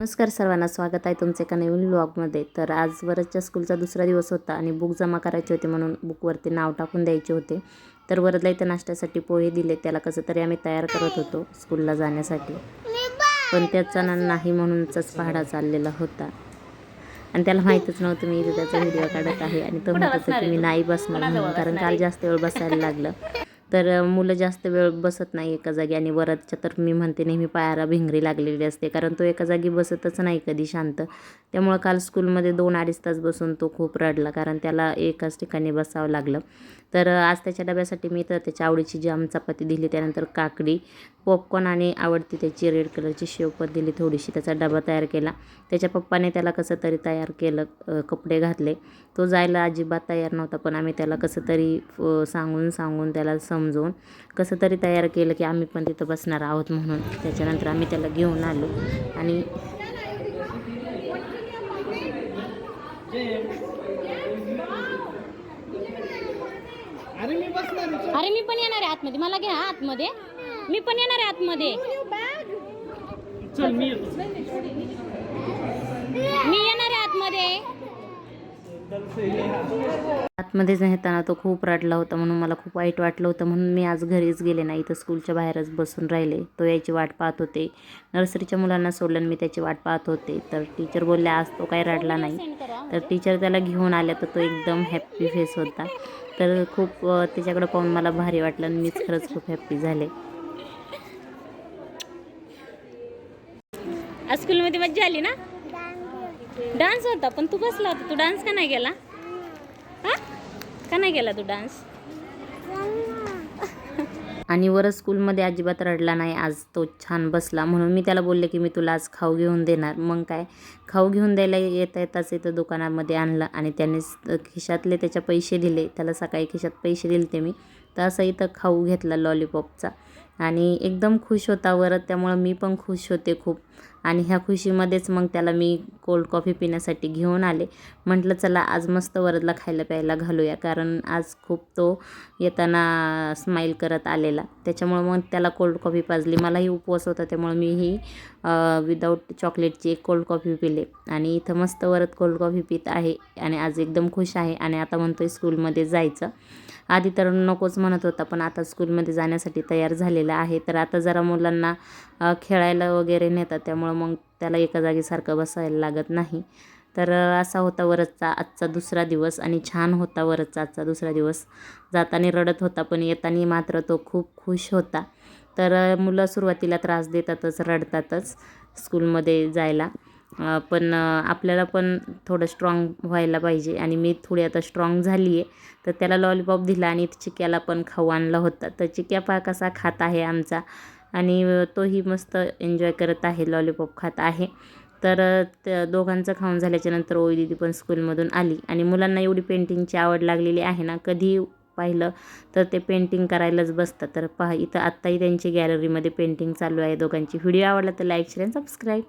नमस्कार सर्वांना स्वागत आहे तुमचे एका नवीन ब्लॉगमध्ये तर आज वरदच्या स्कूलचा दुसरा दिवस होता आणि बुक जमा करायचे होते म्हणून बुकवरती नाव टाकून द्यायचे होते. तर वरदला इथं नाश्त्यासाठी पोहे दिले त्याला कसं तरी आम्ही तयार करत होतो स्कूलला जाण्यासाठी. पण त्याचा ना नाही म्हणूनचाच पहाडा चाललेला होता. आणि त्याला माहीतच नव्हतं मी इथे त्याचा व्हिडिओ काढत आहे आणि तो म्हणत होता की मी नाही बसणार म्हणून कारण काल जास्त वेळ बसायला लागलं. तर मुलं जास्त वेळ बसत नाही एका जागी आणि वरातच्या तर मी म्हणते नेहमी पायाला भिंगरी लागलेली असते. कारण तो एका जागी बसतच नाही कधी शांत. त्यामुळं काल स्कूलमध्ये दोन अडीच तास बसून तो खूप रडला. कारण त्याला एकाच ठिकाणी बसावं लागलं. तर आज त्याच्या डब्यासाठी मी तर त्याच्या आवडीची जाम चपाती दिली त्यानंतर काकडी पॉपकॉर्न आणि आवडती त्याची रेड कलरची शेवपत दिली. थोडीशी त्याचा डबा तयार केला. त्याच्या पप्पाने त्याला कसं तरी तयार केलं कपडे घातले. तो जायला अजिबात तयार नव्हता पण आम्ही त्याला कसं तरी सांगून सांगून त्याला समजवून कसं तरी तयार केलं की आम्ही पण तिथं बसणार आहोत म्हणून. त्याच्यानंतर आम्ही त्याला घेऊन आलो आणि अरे मी बसणार आहे. अरे मी पण येणार आहे आतमध्ये. मला घ्या आतमध्ये. मी पण येणार आहे आतमध्ये. चल मी येणार आहे आतमध्ये. आतमध्येच नेताना तो खूप रडला होता म्हणून मला खूप वाईट वाटलं होतं म्हणून मी आज घरीच गेले नाही. इथं स्कूलच्या बाहेरच बसून राहिले. तो याची वाट पाहत होते. नर्सरीच्या मुलांना सोडलं आणि मी त्याची वाट पाहत होते. तर टीचर बोलल्या आज तो काही रडला नाही. तर टीचर त्याला घेऊन आल्या तर तो एकदम हॅप्पी फेस होता. तर खूप त्याच्याकडे पाहून मला भारी वाटलं आणि मीच खरंच खूप हॅप्पी झाले. आज स्कूलमध्ये मज्जा आली ना? डान्स होता पण तू बसला होता. तू डान्स का नाही केला? हा? का नाही केला तू डान्स आणि वरच स्कूलमध्ये अजिबात रडला नाही. आज तो छान बसला. म्हणून मी त्याला बोलले की मी तुला आज खाऊ घेऊन देणार. मग काय? खाऊ घेऊन द्यायला येता येताच इथं दुकानामध्ये आणलं आणि त्याने खिशातले त्याच्या पैसे दिले. त्याला सकाळी खिशात पैसे दिले ते मी. तर असं इथं खाऊ घेतला लॉलीपॉपचा आणि एकदम खुश होता. वरत त्यामुळं मी पण खुश होते खूप. आणि ह्या खुशीमध्येच मग त्याला मी कोल्ड कॉफी पिण्यासाठी घेऊन आले. म्हटलं चला आज मस्त वरदला खायला प्यायला घालूया. कारण आज खूप तो येताना स्माईल करत आलेला. त्याच्यामुळं मग त्याला कोल्ड कॉफी पाजली. मलाही उपवास होता त्यामुळं मीही विदाऊट चॉकलेटची एक कोल्ड कॉफी पिले. आणि इथं मस्त वरद कोल्ड कॉफी पित आहे आणि आज एकदम खुश आहे. आणि आता म्हणतो आहे स्कूलमध्ये जायचं. आधी तर नकोच म्हणत होता पण आता स्कूलमध्ये जाण्यासाठी तयार झालेला आहे. तर आता जरा मुलांना खेळायला वगैरे नेतात त्यामुळं मग त्याला एका जागी सारखं बसायला लागत नाही. तर असा होता वरचचा आजचा दुसरा दिवस आणि छान होता वरचचा आजचा दुसरा दिवस. जाताना रडत होता पण येताना मात्र तो खूप खुश होता. तर मुलं सुरुवातीला त्रास देतातच रडतातच स्कूलमध्ये जायला. पण आपल्याला पण थोडं स्ट्रॉंग व्हायला पाहिजे आणि मी थोडी आता स्ट्रॉंग झाली आहे तर त्याला लॉलीपॉप दिला आणि चिक्याला पण खाऊ आणला होता. तर चिक्या पा कसा खात आहे आमचा आणि तोही मस्त एन्जॉय करत आहे लॉलीपॉप खात आहे. तर त्या दोघांचं खाऊन झाल्याच्यानंतर ओई दिदी पण स्कूलमधून आली. आणि मुलांना एवढी पेंटिंगची आवड लागलेली आहे ना कधी पाहिलं तर ते पेंटिंग करायलाच बसतात. तर पहा इथं आत्ताही त्यांची गॅलरीमध्ये पेंटिंग चालू आहे दोघांची. व्हिडिओ आवडला तर लाईक शेअर अँड सबस्क्राईब